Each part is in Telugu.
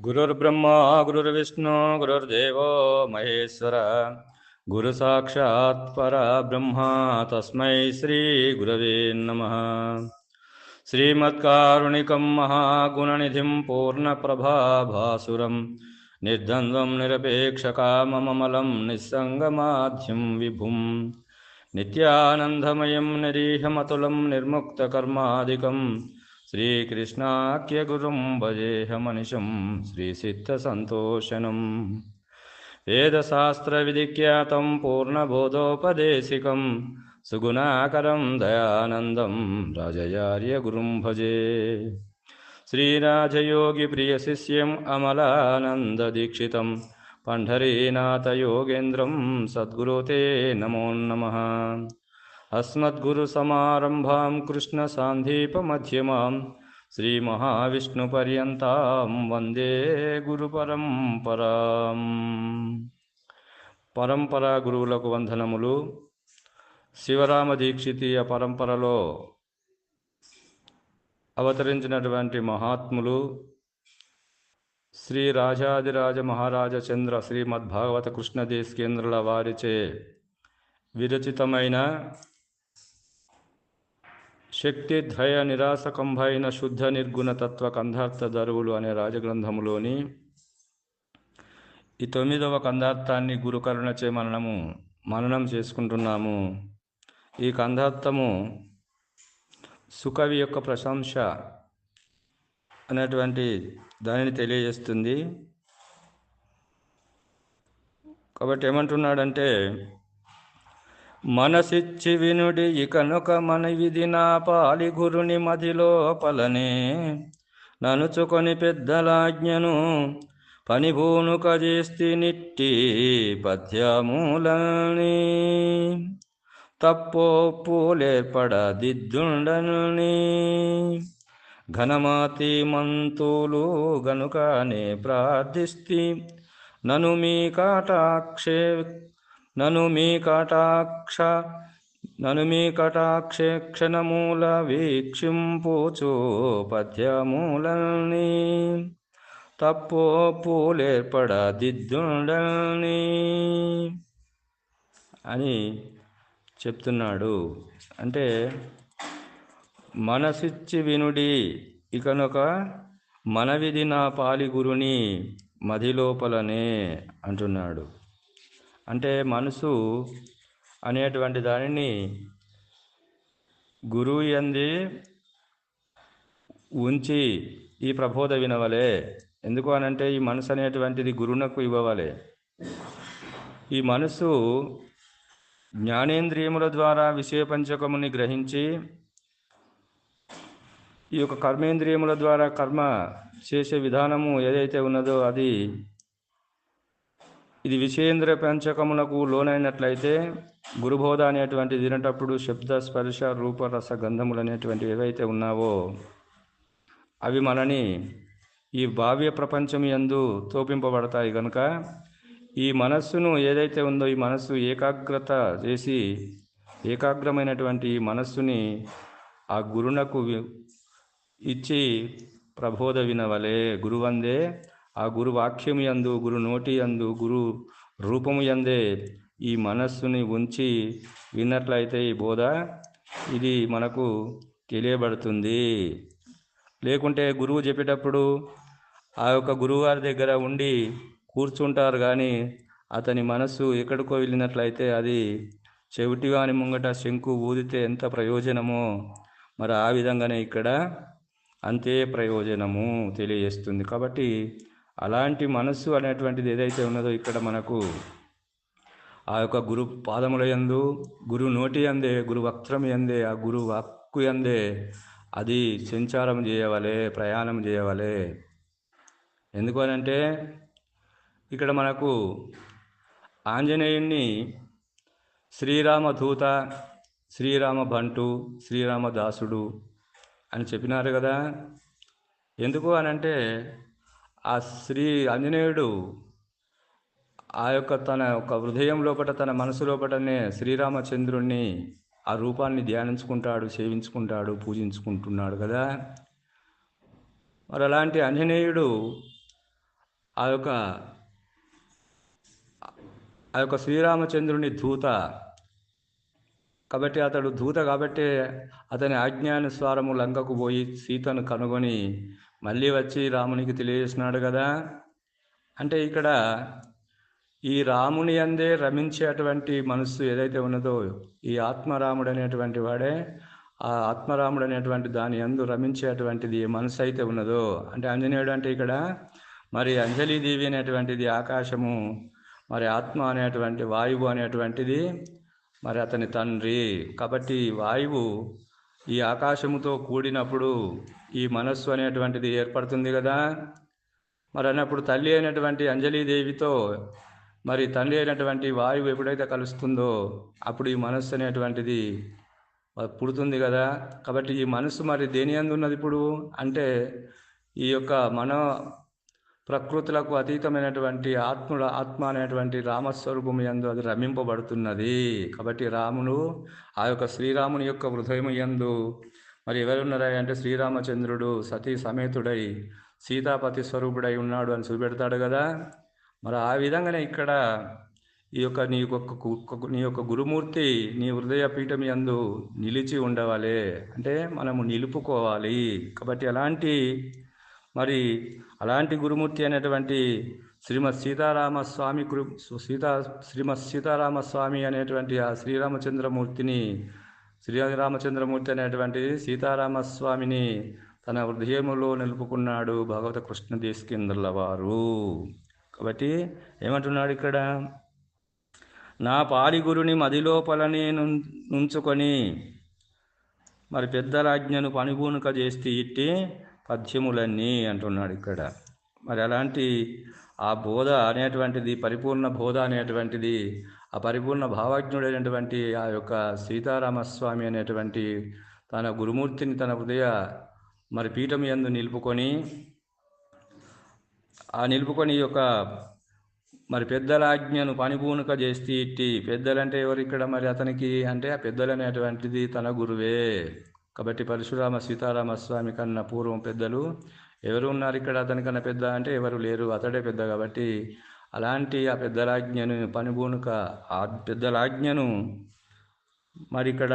गुरुर्ब्रह्मा, गुरुर्विष्णु, गुरुर्देवो, महेश्वर। गुरुसाक्षात् परब्रह्मा, तस्मै श्रीगुरवे नमः। श्रीमत्कारुणिकं महागुणनिधिं पूर्णप्रभाभासुरं, निर्द्वन्द्वं निरपेक्षकाममलं निस्सङ्गमाध्यं विभुं। नित्यानन्दमयं, निरीहमतुलं निर्मुक्तकर्मादिकम् श्रीकृष्णाख्यगुरुं भजेऽहमनिशं श्रीसिद्धसन्तोषणम् वेदशास्त्रविधिख्यातं पूर्णबोधोपदेशिकं सुगुणाकरं दयानन्दं राजयार्यगुरुं भजे। श्रीराजयोगिप्रियशिष्यम् अमलानन्ददीक्षितं पण्ढरीनाथयोगेन्द्रं सद्गुरो ते नमो नमः अस्मद्गुरुसमारम्भां कृष्णसान्धीपमध्यमां శ్రీమహావిష్ణుపర్యంతం వందే గురుపరంపరాం పరంపరా గురువులకు వందనములు శివరామ దీక్షితీయ పరంపరలో అవతరించినటువంటి మహాత్ములు శ్రీ రాజాదిరాజ మహారాజ చంద్ర శ్రీమద్భాగవత కృష్ణదేశకేంద్రుల వారిచే విరచితమైన శక్తి ద్వయ నిరాసకంభైన శుద్ధ నిర్గుణ తత్వ కంధార్థ దరువులు అనే రాజగ్రంథములోని ఈ తొమ్మిదవ కందార్థాన్ని గురుకరుణచే మననము మననం చేసుకుంటున్నాము. ఈ కందార్థము సుకవి యొక్క ప్రశంస అనేటువంటి దానిని తెలియజేస్తుంది. కాబట్టి ఏమంటున్నాడంటే మనసిచ్చి వినుడి ఇకనుక మనవిది నా పాలి గురుని మదిలో ననుచుకొని పెద్దలాజ్ఞను పనిభూను కజేస్తి నిట్టి పద్యమూలని. తప్పో పూలేర్పడ దిద్దుండని ఘనమాతి మంతులు గనుకనే ప్రార్థిస్తి నను మీ కాటాక్షే నను మీ కటాక్ష నను మీ కటాక్షే క్షణమూల వీక్షింపుచు పద్యమూలని తప్పో పూలేర్పడ దిద్దుండల్ని అని చెప్తున్నాడు. అంటే మనసిచ్చి వినుడి ఇకనొక మనవిధి నా పాలి గురుని మదిలోపలనే అంటున్నాడు. అంటే మనసు అనేటువంటి దానిని గురువు ఎంది ఉంచి ఈ ప్రబోధ వినవలే. ఎందుకు అనంటే ఈ మనసు అనేటువంటిది గురువునకు ఇవ్వవలే. ఈ మనసు జ్ఞానేంద్రియముల ద్వారా విషయ పంచకముని గ్రహించి ఈ యొక్క కర్మేంద్రియముల ద్వారా కర్మ చేసే విధానము ఏదైతే ఉన్నదో అది ఇది విషయేంద్ర పెంచకములకు లోనైనట్లయితే గురుబోధ అనేటువంటి తినేటప్పుడు శబ్ద స్పర్శ రూపరస గంధములు అనేటువంటివి ఏవైతే ఉన్నావో అవి మనని ఈ భావ్య ప్రపంచం యందు తోపింపబడతాయి కనుక ఈ మనస్సును ఏదైతే ఉందో ఈ మనస్సు ఏకాగ్రత చేసి ఏకాగ్రమైనటువంటి ఈ మనస్సుని ఆ గురునకు ఇచ్చి ప్రబోధ వినవలే. గురువందే ఆ గురు వాక్యము యందు గురు నోటి యందు గురు రూపము యందే ఈ మనస్సుని ఉంచి విన్నట్లయితే ఈ బోధ ఇది మనకు తెలియబడుతుంది. లేకుంటే గురువు చెప్పేటప్పుడు ఆ యొక్క గురువుగారి దగ్గర ఉండి కూర్చుంటారు కానీ అతని మనస్సు ఎక్కడికో వెళ్ళినట్లయితే అది చెవిటివాని ముంగట శంకు ఊదితే ఎంత ప్రయోజనమో మరి ఆ విధంగానే ఇక్కడ అంతే ప్రయోజనము తెలియజేస్తుంది. కాబట్టి అలాంటి మనస్సు అనేటువంటిది ఏదైతే ఉన్నదో ఇక్కడ మనకు ఆ యొక్క గురు పాదముల యందు గురు నోటి అందే గురు వక్త్రం ఎందే ఆ గురు వాక్కు ఎందే అది సంచారం చేయవలే ప్రయాణం చేయవలే. ఎందుకు అనంటే ఇక్కడ మనకు ఆంజనేయుణ్ణి శ్రీరామ దూత శ్రీరామ బంటు శ్రీరామ దాసుడు అని చెప్పినారు కదా. ఎందుకు అనంటే ఆ శ్రీ ఆంజనేయుడు ఆ యొక్క తన యొక్క హృదయం లోపల తన మనసు లోపలనే శ్రీరామచంద్రుణ్ణి ఆ రూపాన్ని ధ్యానించుకుంటాడు సేవించుకుంటాడు పూజించుకుంటున్నాడు కదా. మరి అలాంటి ఆంజనేయుడు ఆ యొక్క ఆ యొక్క శ్రీరామచంద్రుని దూత. కాబట్టి అతడు దూత కాబట్టి అతని ఆజ్ఞానుసారము లంకకు పోయి సీతను కనుగొని మళ్ళీ వచ్చి రామునికి తెలియజేసినాడు కదా. అంటే ఇక్కడ ఈ రాముని అందే రమించేటువంటి మనస్సు ఏదైతే ఉన్నదో ఈ ఆత్మరాముడు అనేటువంటి వాడే ఆ ఆత్మరాముడు అనేటువంటి దాని అందు రమించేటువంటిది ఏ మనసు అయితే ఉన్నదో. అంటే ఆంజనేయుడు అంటే ఇక్కడ మరి అంజలిదేవి అనేటువంటిది ఆకాశము మరి ఆత్మ అనేటువంటి వాయువు అనేటువంటిది మరి అతని తండ్రి. కాబట్టి వాయువు ఈ ఆకాశముతో కూడినప్పుడు ఈ మనస్సు అనేటువంటిది ఏర్పడుతుంది కదా. మరి అన్నప్పుడు తల్లి అయినటువంటి అంజలీదేవితో మరి తండ్రి అయినటువంటి వాయువు ఎప్పుడైతే కలుస్తుందో అప్పుడు ఈ మనస్సు అనేటువంటిది పుడుతుంది కదా. కాబట్టి ఈ మనస్సు మరి దేని అందు ఉన్నది ఇప్పుడు? అంటే ఈ యొక్క మన ప్రకృతులకు అతీతమైనటువంటి ఆత్ముల ఆత్మ అనేటువంటి రామస్వరూపం యందు అది రమింపబడుతున్నది. కాబట్టి రాముడు ఆ యొక్క శ్రీరాముని యొక్క హృదయం యందు మరి ఎవరున్నారా అంటే శ్రీరామచంద్రుడు సతీ సమేతుడై సీతాపతి స్వరూపుడై ఉన్నాడు అని చూపెడతాడు కదా. మరి ఆ విధంగానే ఇక్కడ ఈ యొక్క నీ యొక్క నీ యొక్క గురుమూర్తి నీ హృదయ పీఠం యందు నిలిచి ఉండవాలి. అంటే మనము నిలుపుకోవాలి. కాబట్టి అలాంటి మరి అలాంటి గురుమూర్తి అనేటువంటి శ్రీమద్ సీతారామస్వామి కృ సీతా శ్రీమద్ సీతారామస్వామి అనేటువంటి ఆ శ్రీరామచంద్రమూర్తిని శ్రీరామచంద్రమూర్తి అనేటువంటి సీతారామస్వామిని తన హృదయములో నిలుపుకున్నాడు భగవత కృష్ణ దేశకేంద్రుల వారు. కాబట్టి ఏమంటున్నాడు ఇక్కడ? నా పాలిగురుని మదిలోపలనే నుంచుకొని మరి పెద్దలాజ్ఞను పనిబూనుక చేస్తే ఇట్టి పద్యములన్నీ అంటున్నాడు ఇక్కడ. మరి అలాంటి ఆ బోధ అనేటువంటిది పరిపూర్ణ బోధ అనేటువంటిది ఆ పరిపూర్ణ భావజ్ఞుడైనటువంటి ఆ యొక్క సీతారామస్వామి అనేటువంటి తన గురుమూర్తిని తన హృదయ మరి పీఠం ఎందు నిలుపుకొని ఆ నిలుపుకొని యొక్క మరి పెద్దల ఆజ్ఞను పనిపూనుక చేస్తే ఇట్టి పెద్దలంటే ఎవరు ఇక్కడ మరి అతనికి అంటే ఆ పెద్దలు అనేటువంటిది తన గురువే. కాబట్టి పరశురామ సీతారామ స్వామి కన్నా పూర్వం పెద్దలు ఎవరు ఉన్నారు ఇక్కడ అతనికన్నా పెద్ద అంటే ఎవరు లేరు అతడే పెద్ద కాబట్టి అలాంటి ఆ పెద్దలాజ్ఞను పనిభూనుక ఆ పెద్దలాజ్ఞను మరి ఇక్కడ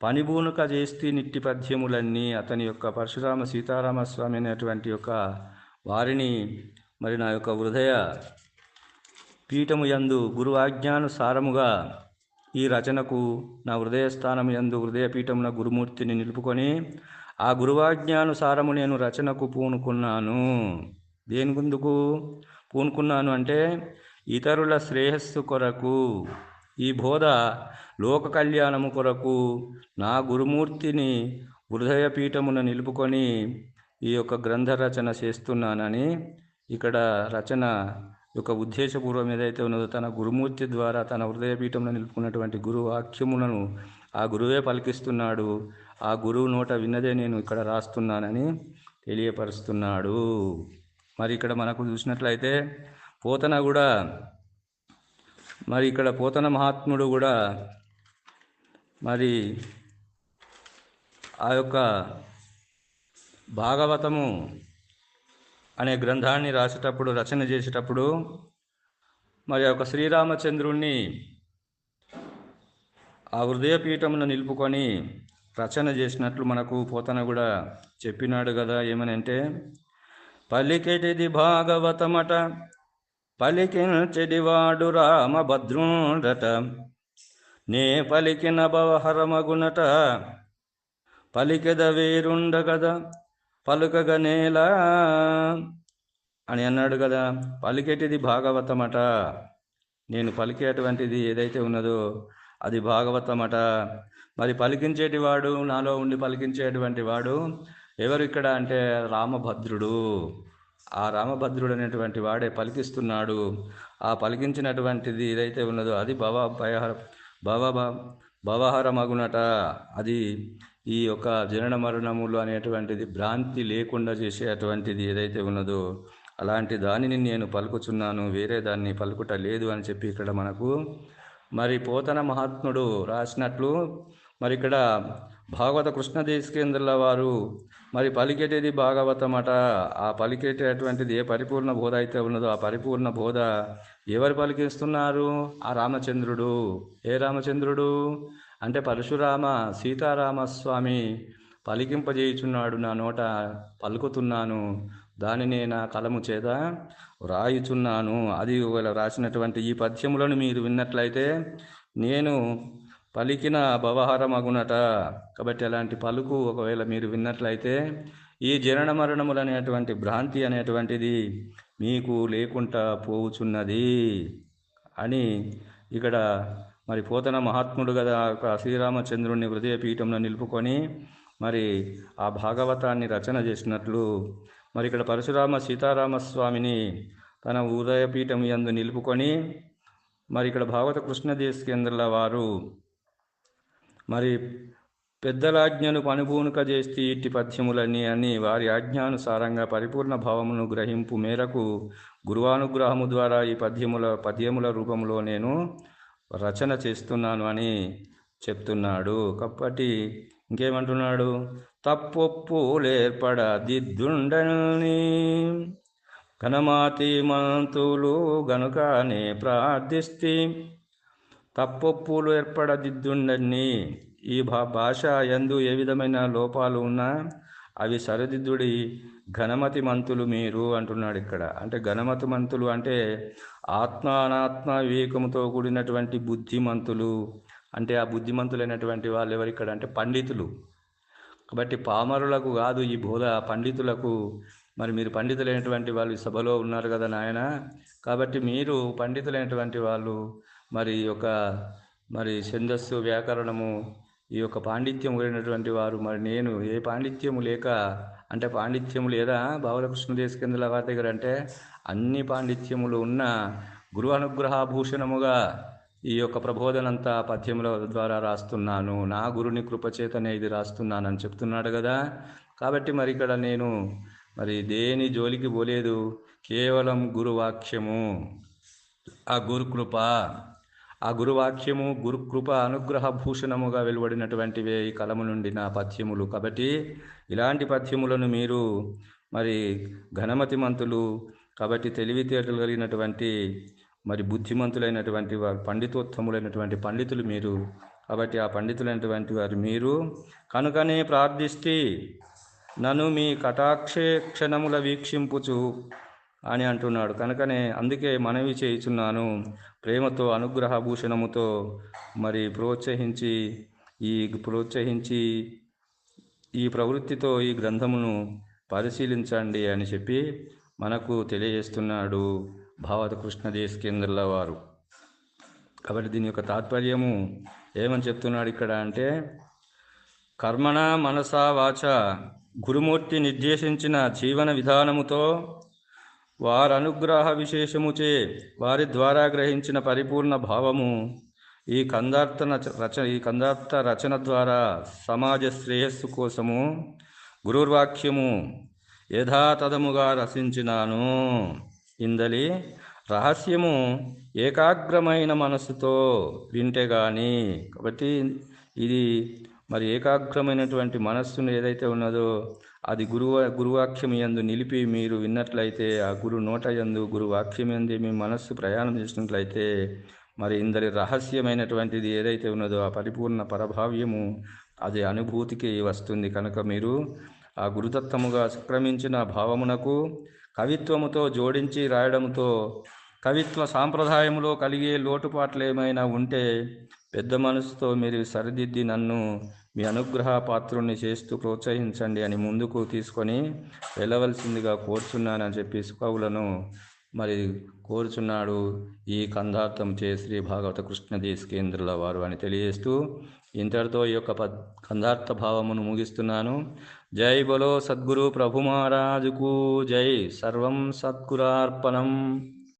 పనిభూనుక చేస్తే నిట్టి పద్యములన్నీ అతని యొక్క పరశురామ సీతారామస్వామి అనేటువంటి యొక్క వారిని మరి నా యొక్క హృదయ పీఠము యందు గురు ఆజ్ఞానుసారముగా ఈ రచనకు నా హృదయ స్థానం యందు హృదయ పీఠమున గురుమూర్తిని నిలుపుకొని ఆ గురువాజ్ఞానుసారము నేను రచనకు పూనుకున్నాను. దేని ముందుకు పూనుకున్నాను అంటే ఇతరుల శ్రేయస్సు కొరకు ఈ బోధ లోక కళ్యాణము కొరకు నా గురుమూర్తిని హృదయ పీఠమున నిలుపుకొని ఈ యొక్క గ్రంథ రచన చేస్తున్నానని ఇక్కడ రచన యొక్క ఉద్దేశపూర్వం ఏదైతే ఉన్నదో తన గురుమూర్తి ద్వారా తన హృదయపీఠంలో నిలుపుకున్నటువంటి గురువు వాక్యములను ఆ గురువే పలికిస్తున్నాడు. ఆ గురువు నోట విన్నదే నేను ఇక్కడ రాస్తున్నానని తెలియపరుస్తున్నాడు. మరి ఇక్కడ మనకు చూసినట్లయితే పోతన కూడా మరి ఇక్కడ పోతన మహాత్ముడు కూడా మరి ఆ యొక్క భాగవతము అనే గ్రంథాన్ని రాసేటప్పుడు రచన చేసేటప్పుడు మరి ఒక శ్రీరామచంద్రుణ్ణి ఆ హృదయపీఠమును నిలుపుకొని రచన చేసినట్లు మనకు పోతన కూడా చెప్పినాడు కదా. ఏమనంటే పలికెటిది భాగవతమట పలికించెడివాడు రామభద్రుడట. నే పలికిన భవహరమగునట పలికెద వేరుండగదా పలుకగనేలా అని అన్నాడు కదా. పలికేటిది భాగవతమట. నేను పలికేటువంటిది ఏదైతే ఉన్నదో అది భాగవతమట. మరి పలికించేటివాడు నాలో ఉండి పలికించేటువంటి వాడు ఎవరు ఇక్కడ అంటే రామభద్రుడు. ఆ రామభద్రుడు అనేటువంటి వాడే పలికిస్తున్నాడు. ఆ పలికించినటువంటిది ఏదైతే ఉన్నదో అది భవ భయహర భవ భవహరమగునట. అది ఈ యొక్క జనన మరణములు అనేటువంటిది భ్రాంతి లేకుండా చేసేటువంటిది ఏదైతే ఉన్నదో అలాంటి దానిని నేను పలుకుచున్నాను. వేరే దాన్ని పలుకుట లేదు అని చెప్పి ఇక్కడ మనకు మరి పోతన మహాత్ముడు రాసినట్లు మరి ఇక్కడ భాగవత కృష్ణ దేశకేంద్రుల వారు మరి పలికేటేది భాగవతమట. ఆ పలికేటటువంటిది ఏ పరిపూర్ణ బోధ అయితే ఉన్నదో ఆ పరిపూర్ణ బోధ ఎవరు పలికిస్తున్నారు? ఆ రామచంద్రుడు. ఏ రామచంద్రుడు? అంటే పరశురామ సీతారామస్వామి పలికింపజేయుచున్నాడు. నా నోట పలుకుతున్నాను. దానిని నా కలము చేత వ్రాయుచున్నాను. అది ఒకవేళ రాసినటువంటి ఈ పద్యములను మీరు విన్నట్లయితే నేను పలికిన భవహారమగునట కాబట్టి అలాంటి పలుకు ఒకవేళ మీరు విన్నట్లయితే ఈ జనన మరణములు అనేటువంటి భ్రాంతి అనేటువంటిది మీకు లేకుండా పోవుచున్నది అని ఇక్కడ మరి పోతన మహాత్ముడు కదా ఒక శ్రీరామచంద్రుని హృదయపీఠంలో నిలుపుకొని మరి ఆ భాగవతాన్ని రచన చేసినట్లు మరి ఇక్కడ పరశురామ సీతారామస్వామిని తన ఉదయపీఠం యందు నిలుపుకొని మరి ఇక్కడ భాగవత కృష్ణదేశకేంద్రుల వారు మరి పెద్దలాజ్ఞను పనుభూనుక చేస్తే ఇట్టి పథ్యములన్నీ అని వారి ఆజ్ఞానుసారంగా పరిపూర్ణ భావమును గ్రహింపు మేరకు గురువానుగ్రహము ద్వారా ఈ పద్యముల పద్యముల రూపంలో నేను రచన చేస్తున్నాను అని చెప్తున్నాడు. కాబట్టి ఇంకేమంటున్నాడు? తప్పొప్పులేర్పడ దిద్దుండని ఘనమాతి మంతులు గనుకనే ప్రార్థిస్తే తప్పొప్పులు ఏర్పడదిద్దుండని. ఈ భా భాష ఎందు ఏ విధమైన లోపాలు ఉన్నా అవి సరిదిద్దుడి ఘనమతి మంతులు మీరు అంటున్నాడు ఇక్కడ. అంటే ఘనమతి మంతులు అంటే ఆత్మ అనాత్మ వివేకముతో కూడినటువంటి బుద్ధిమంతులు అంటే ఆ బుద్ధిమంతులైనటువంటి వాళ్ళు ఎవరు ఇక్కడ అంటే పండితులు. కాబట్టి పామరులకు కాదు ఈ బోధ పండితులకు. మరి మీరు పండితులైనటువంటి వాళ్ళు సభలో ఉన్నారు కదా నాయన. కాబట్టి మీరు పండితులైనటువంటి వాళ్ళు మరి ఈ యొక్క మరి ఛందస్సు వ్యాకరణము ఈ యొక్క పాండిత్యం కలిగినటువంటి వారు మరి నేను ఏ పాండిత్యము లేక అంటే పాండిత్యము లేదా? బావలకృష్ణ దేశకేంద్రుల వారి దగ్గర అంటే అన్ని పాండిత్యములు ఉన్న గురు అనుగ్రహభూషణముగా ఈ యొక్క ప్రబోధనంతా పద్యముల ద్వారా రాస్తున్నాను. నా గురుని కృపచేతనే ఇది రాస్తున్నానని చెప్తున్నాడు కదా? కాబట్టి మరి ఇక్కడ నేను మరి దేని జోలికి పోలేదు? కేవలం గురువాక్యము. ఆ గురుకృప ఆ గురువాక్యము గురుకృప అనుగ్రహ భూషణముగా వెలువడినటువంటివే ఈ కలము నుండి నా పద్యములు. కాబట్టి ఇలాంటి పద్యములను మీరు మరి ఘనమతి మంతులు కాబట్టి తెలివితేటలు కలిగినటువంటి మరి బుద్ధిమంతులైనటువంటి వారు పండితోత్తములైనటువంటి పండితులు మీరు. కాబట్టి ఆ పండితులైనటువంటి వారు మీరు కనుకనే ప్రార్థిస్తే నన్ను మీ కటాక్షే క్షణముల వీక్షింపుచు. అని అంటున్నాడు. కనుకనే అందుకే మనవి చేయుచున్నాను. ప్రేమతో అనుగ్రహ భూషణముతో మరి ప్రోత్సహించి ఈ ప్రోత్సహించి ఈ ప్రవృత్తితో ఈ గ్రంథమును పరిశీలించండి అని చెప్పి మనకు తెలియజేస్తున్నాడు భావత కృష్ణదేశకేంద్రుల వారు. కాబట్టి దీని యొక్క తాత్పర్యము ఏమని చెప్తున్నాడు ఇక్కడ అంటే కర్మణ మనసా వాచ గురుమూర్తి నిర్దేశించిన జీవన విధానముతో వారనుగ్రహ విశేషముచే వారి ద్వారా గ్రహించిన పరిపూర్ణ భావము. ఈ కందార్థ రచన ఈ కందార్థ రచన ద్వారా సమాజ శ్రేయస్సు కోసము గురుర్వాక్యము యథాతథముగా రచించినాను. ఇందలి రహస్యము ఏకాగ్రమైన మనసుతో వింటే గాని కాబట్టి ఇది మరి ఏకాగ్రమైనటువంటి మనస్సును ఏదైతే ఉన్నదో అది గురువ గురువాక్యం యందు నిలిపి మీరు విన్నట్లయితే ఆ గురు నోట ఎందు గురువాక్యం ఎందు మీ మనస్సు ప్రయాణం చేసినట్లయితే మరి ఇందరి రహస్యమైనటువంటిది ఏదైతే ఉన్నదో ఆ పరిపూర్ణ పరభావ్యము అది అనుభూతికి వస్తుంది. కనుక మీరు ఆ గురుతత్వముగా సంక్రమించిన భావమునకు కవిత్వముతో జోడించి రాయడంతో కవిత్వ సాంప్రదాయంలో కలిగే లోటుపాట్లు ఏమైనా ఉంటే పెద్ద మనసుతో మీరు సరిదిద్ది నన్ను మీ అనుగ్రహ పాత్రుణ్ణి చేస్తూ ప్రోత్సహించండి అని ముందుకు తీసుకొని వెళ్ళవలసిందిగా కోరుచున్నానని చెప్పి సుకవులను మరి కోరుచున్నాడు ఈ కందార్థం చే శ్రీ భాగవత కృష్ణ దేశకేంద్రుల వారు అని తెలియజేస్తూ ఇంతటితో ఈ యొక్క పద్ కందార్థ భావమును ముగిస్తున్నాను. జై బలో సద్గురు ప్రభు మహారాజుకు జై. సర్వం సద్గురార్పణం.